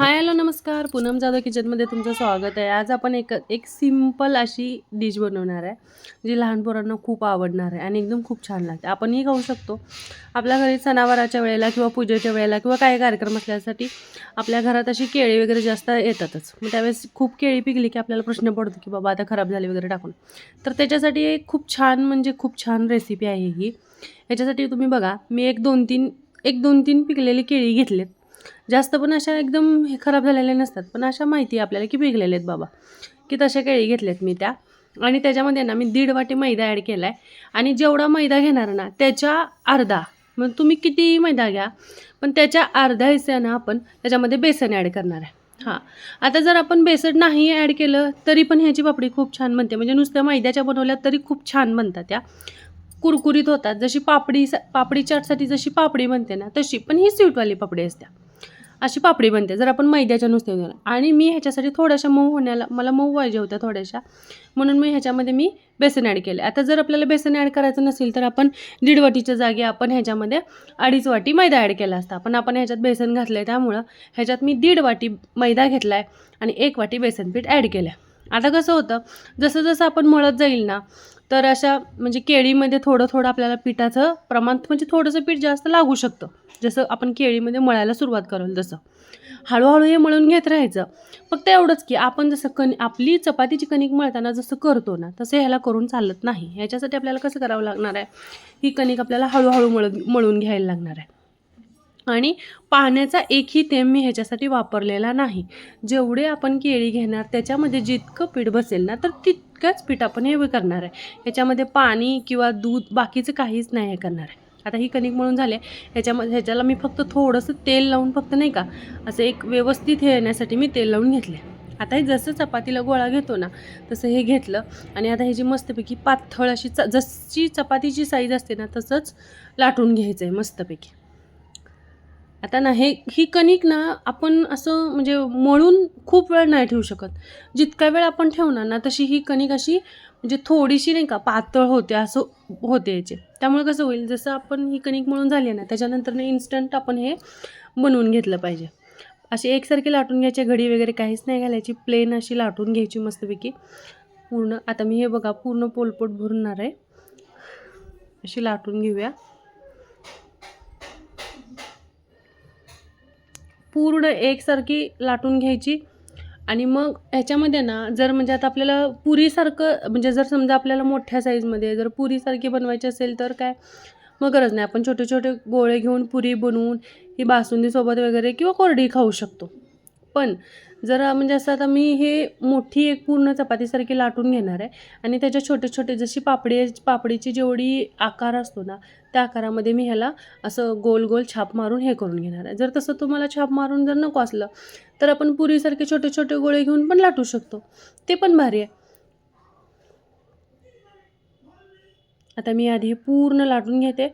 Hi hello नमस्कार. पूनम जाधव किचनमध्ये तुमचं स्वागत आहे. आज आपण एक एक सिंपल अशी डिश बनवणार आहे जी लहान पोरांना खूप आवडणार आहे आणि एकदम खूप छान लागते. आपणही खाऊ शकतो. आपल्या घरी सणावाराच्या वेळेला किंवा पूजेच्या वेळेला किंवा काही कार्यक्रम असल्यासाठी आपल्या घरात अशी केळी वगैरे जास्त येतातच. मग त्यावेळेस खूप केळी पिकली की आपल्याला प्रश्न पडतो की बाबा आता खराब झाली वगैरे टाकून. तर त्याच्यासाठी एक खूप छान म्हणजे खूप छान रेसिपी आहे ही. याच्यासाठी तुम्ही बघा मी एक दोन तीन एक दोन तीन पिकलेली केळी घेतलेत. जास्त पण अशा एकदम हे खराब झालेल्या नसतात पण अशा माहिती आपल्याला की पिकलेले आहेत बाबा. की तशा केळी घेतल्यात मी त्या. आणि त्याच्यामध्ये ना मी दीड वाटी मैदा ॲड केला आहे आणि जेवढा मैदा घेणार ना त्याच्या अर्धा मग तुम्ही किती मैदा घ्या पण त्याच्या अर्ध्या हिस्स्यानं आपण त्याच्यामध्ये बेसन ॲड करणार आहे. हां. आता जर आपण बेसन नाही ॲड केलं तरी पण ह्याची पापडी खूप छान बनते. म्हणजे नुसत्या मैद्याच्या बनवल्या तरी खूप छान बनतात त्या. कुरकुरीत होतात. जशी पापडी पापडी चाटसाठी जशी पापडी बनते ना तशी. पण ही स्वीटवाली पापडी असते. अशी पापडी बनते जर आपण मैद्याच्या नुसते घेऊन आणि मी ह्याच्यासाठी थोड्याशा मऊ होण्याला मला मऊ पाहिजे होत्या थोड्याशा. म्हणून मी ह्याच्यामध्ये मी बेसन ॲड केले आता जर आपल्याला बेसन ॲड करायचं नसेल तर आपण दीड वाटीच्या जागी आपण ह्याच्यामध्ये अडीच वाटी मैदा ॲड केला असता. पण आपण ह्याच्यात बेसन घातलं आहे त्यामुळं ह्याच्यात मी दीड वाटी मैदा घेतला आहे आणि एक वाटी बेसन पीठ ॲड केलं आहे आता कसं होतं जसं जसं आपण मळत जाईल ना तर अशा म्हणजे केळीमध्ये थोडं थोडं आपल्याला पिठाचं प्रमाण म्हणजे थोडंसं पीठ जास्त लागू शकतं. जसं आपण केळीमध्ये मळायला सुरुवात करेल तसं. हळूहळू हे मळून घेत राहायचं. फक्त एवढंच की आपण जसं कण आपली चपातीची कणिक मळताना जसं करतो ना तसं ह्याला करून चालत नाही. ह्याच्यासाठी आपल्याला कसं करावं लागणार आहे? ही कणिक आपल्याला हळूहळू मळ मळून घ्यायला लागणार आहे. आणि पाण्याचा एकही थेंब मी ह्याच्यासाठी वापरलेला नाही. जेवढे आपण केळी घेणार त्याच्यामध्ये जितकं पीठ बसेल ना तर तितकंच पीठ आपण हे करणार आहे. ह्याच्यामध्ये पाणी किंवा दूध बाकीचं काहीच नाही हे करणार आहे. आता ही कणिक म्हणून झाले ह्याच्यामध्ये ह्याच्याला मी फक्त थोडंसं तेल लावून फक्त नाही का असं एक व्यवस्थित हे येण्यासाठी मी तेल लावून घेतले आता हे जसं चपातीला गोळा घेतो ना तसं हे घेतलं आणि आता ह्याची मस्तपैकी पातळ अशी च जशी चपातीची साईज असते ना तसंच लाटून घ्यायचं आहे मस्तपैकी. आता ना हे ही कणिक ना आपण असं म्हणजे मळून खूप वेळ नाही ठेवू शकत. जितका वेळ आपण ठेवणार ना तशी ही कणिक अशी म्हणजे थोडीशी नाही का पातळ होते असं होते याचे. त्यामुळे कसं होईल जसं आपण ही कणिक मळून झाली ना त्याच्यानंतर इन्स्टंट आपण हे बनवून घेतलं पाहिजे. अशी एकसारखी लाटून घ्यायची घडी वगैरे काहीच नाही घालायची प्लेन अशी लाटून घ्यायची मस्तपैकी. पूर्ण आता मी हे बघा पूर्ण पोलपोट भरणार आहे. अशी लाटून घेऊया. पूर्ण एकसारखी लाटून घ्यायची. आणि मग ह्याच्यामध्ये ना जर म्हणजे आता आपल्याला पुरीसारखं म्हणजे जर समजा आपल्याला मोठ्या साईजमध्ये जर पुरीसारखी बनवायची असेल तर काय? मग गरज नाही. आपण छोटे छोटे गोळे घेऊन पुरी बनवून ही बासुंदीसोबत वगैरे किंवा कोरडी खाऊ शकतो. पण जर म्हणजे असं आता मी हे मोठी एक पूर्ण चपातीसारखी लाटून घेणार आहे. आणि त्याच्या छोटे छोटे जशी पापडी पापडीची जेवढी आकार असतो ना त्या आकारामध्ये मी ह्याला असं गोल गोल छाप मारून हे करून घेणार आहे. जर तसं तुम्हाला छाप मारून जर नको असलं तर आपण पुरीसारखे छोटे छोटे गोळे घेऊन पण लाटू शकतो. ते पण भारी आहे. आता मी आधी हे पूर्ण लाटून घेते.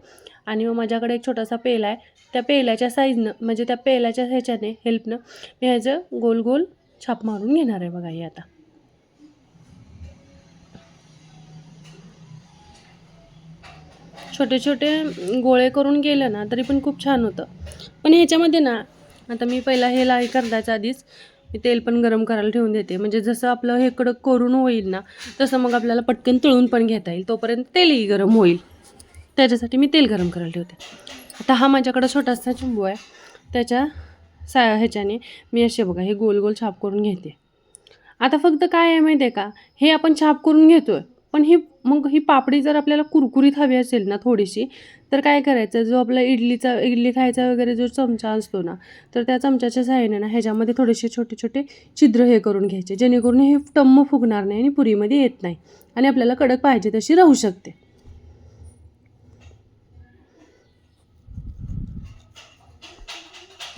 आणि मग माझ्याकडे एक छोटासा पेला आहे. त्या पेल्याच्या साईजनं म्हणजे त्या पेल्याच्या ह्याच्याने हेल्पनं मी ह्याचं गोल गोल छाप मारून घेणार आहे बघा हे आता. छोटे छोटे गोळे करून गेलं ना तरी पण खूप छान होतं. पण ह्याच्यामध्ये ना आता मी पहिला हे लाई करण्याच्या आधीच मी तेल पण गरम करायला ठेवून देते. म्हणजे जसं आपलं हे कडक करून होईल ना तसं मग आपल्याला पटकन तळून पण घेता येईल. तोपर्यंत तेलही गरम होईल. त्याच्यासाठी मी तेल गरम करायला ठेवते. आता हा माझ्याकडं छोटासा चिंबू आहे. त्याच्या सा ह्याच्याने मी असे बघा हे गोल गोल छाप करून घेते. आता फक्त काय आहे माहिती आहे का? हे आपण छाप करून घेतो आहे पण ही मग ही पापडी जर आपल्याला कुरकुरीत हवी असेल ना थोडीशी तर काय करायचं? जो आपला इडलीचा इडली खायचा वगैरे जो चमचा असतो ना तर त्या चमच्याच्या सहाय्याने ना ह्याच्यामध्ये थोडेसे छोटे छोटे छिद्र हे करून घ्यायचे. जेणेकरून हे टम्म फुगणार नाही आणि पुरीमध्ये येत नाही. आणि आपल्याला कडक पाहिजे तशी राहू शकते.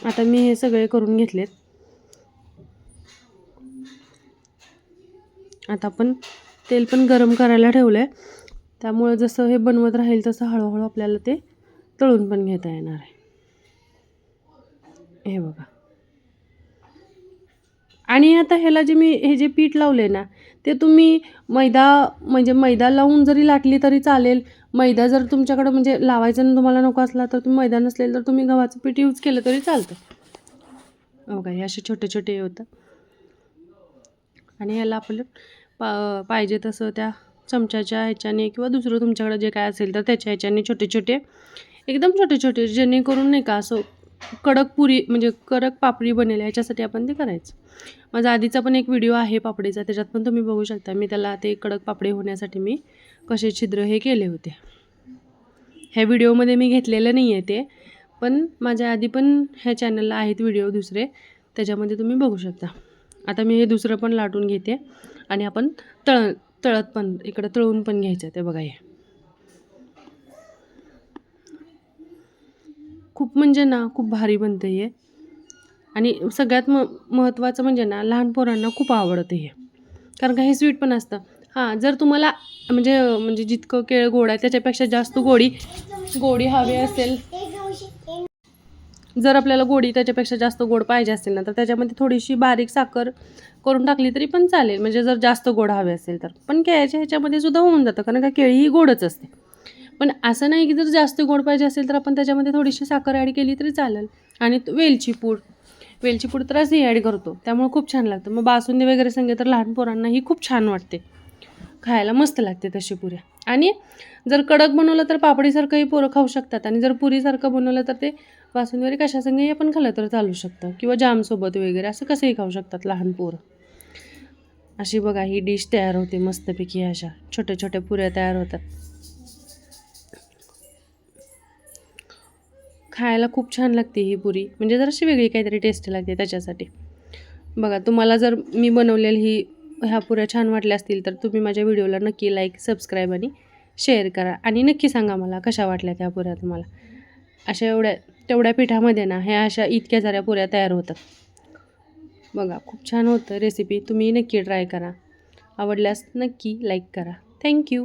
आता मी हे सगळे करून घेतलेत. आता आपण तेल पण गरम करायला ठेवलं आहे त्यामुळं जसं हे बनवत राहील तसं हळूहळू आपल्याला ते तळून पण घेता येणार आहे. हे बघा. आणि आता ह्याला जे मी हे जे पीठ लावले ना ते तुम्ही मैदा म्हणजे मैदा लावून जरी लाटली तरी चालेल. मैदा जर तुमच्याकडं म्हणजे लावायचं तुम्हाला नको असला तर तुम्ही मैदा नसलेल तर तुम्ही गव्हाचं पीठ यूज केलं तरी चालतं. बघा हे असे छोटे छोटे होतं. आणि ह्याला आपलं पा पाहिजे तसं त्या चमच्याच्या ह्याच्याने किंवा दुसरं तुमच्याकडे जे काय असेल तर त्याच्या ह्याच्याने छोटे छोटे एकदम छोटे छोटे जेणेकरून नाही का असं कडक पुरी म्हणजे कडक पापडी बनेल याच्यासाठी आपण ते करायचं. माझा आधीचा पण एक व्हिडिओ आहे पापडीचा त्याच्यात पण तुम्ही बघू शकता. मी त्याला ते कडक पापडी होण्यासाठी मी कसे छिद्र हे केले होते. ह्या व्हिडिओमध्ये मी घेतलेलं नाही आहे ते पण माझ्या आधी पण ह्या चॅनलला आहेत व्हिडिओ दुसरे त्याच्यामध्ये तुम्ही बघू शकता. आता मी हे दुसरं पण लाटून घेते आणि आपण तळ तळत पण इकडं तळून पण घ्यायचं ते बघा हे. खूप म्हणजे ना खूप भारी बनतं हे. आणि सगळ्यात म महत्त्वाचं म्हणजे ना लहान पोरांना खूप आवडतं हे. कारण का हे स्वीट पण असतं. हां जर तुम्हाला म्हणजे म्हणजे जितकं केळ गोड आहे त्याच्यापेक्षा जास्त गोडी गोडी हवी असेल जर आपल्याला गोडी त्याच्यापेक्षा जास्त गोड पाहिजे असेल ना तर त्याच्यामध्ये थोडीशी बारीक साखर करून टाकली तरी पण चालेल. म्हणजे जर जास्त गोड हवे असेल तर. पण केळ्याच्या ह्याच्यामध्ये सुद्धा होऊन जातं कारण का केळी ही गोडच असते. पण असं नाही की जर जास्त गोड पाहिजे असेल तर आपण त्याच्यामध्ये थोडीशी साखर ॲड केली तरी चालेल. आणि वेलची पूड. वेलची पूड तर असंही ॲड करतो. त्यामुळे खूप छान लागतं. मग बासुंदी वगैरे संगे तर लहान पोरांना ही खूप छान वाटते. खायला मस्त लागते तशी पुऱ्या. आणि जर कडक बनवलं तर पापडीसारखंही पोरं खाऊ शकतात. आणि जर पुरीसारखं बनवलं तर ते बासुंदी कशासंगही आपण खाल्लं तर चालू शकतं. किंवा जामसोबत वगैरे असं कसंही खाऊ शकतात लहान पोरं. अशी बघा ही डिश तयार होते मस्तपैकी अशा. छोट्या छोट्या पुऱ्या तयार होतात. खायला खूप छान लागते ही पुरी. म्हणजे जराशी वेगळी काहीतरी टेस्ट लागते त्याच्यासाठी. बघा तुम्हाला जर मी बनवलेली ही ह्या पुऱ्या छान वाटल्या असतील तर तुम्ही माझ्या व्हिडिओला नक्की लाईक सबस्क्राईब आणि शेअर करा. आणि नक्की सांगा मला कशा वाटल्या त्या पुऱ्या तुम्हाला. अशा एवढ्या तेवढ्या पिठामध्ये ना ह्या अशा इतक्या साऱ्या पुऱ्या तयार होतात. बघा खूप छान होतं रेसिपी तुम्ही नक्की ट्राय करा. आवडल्यास नक्की लाईक करा. थँक्यू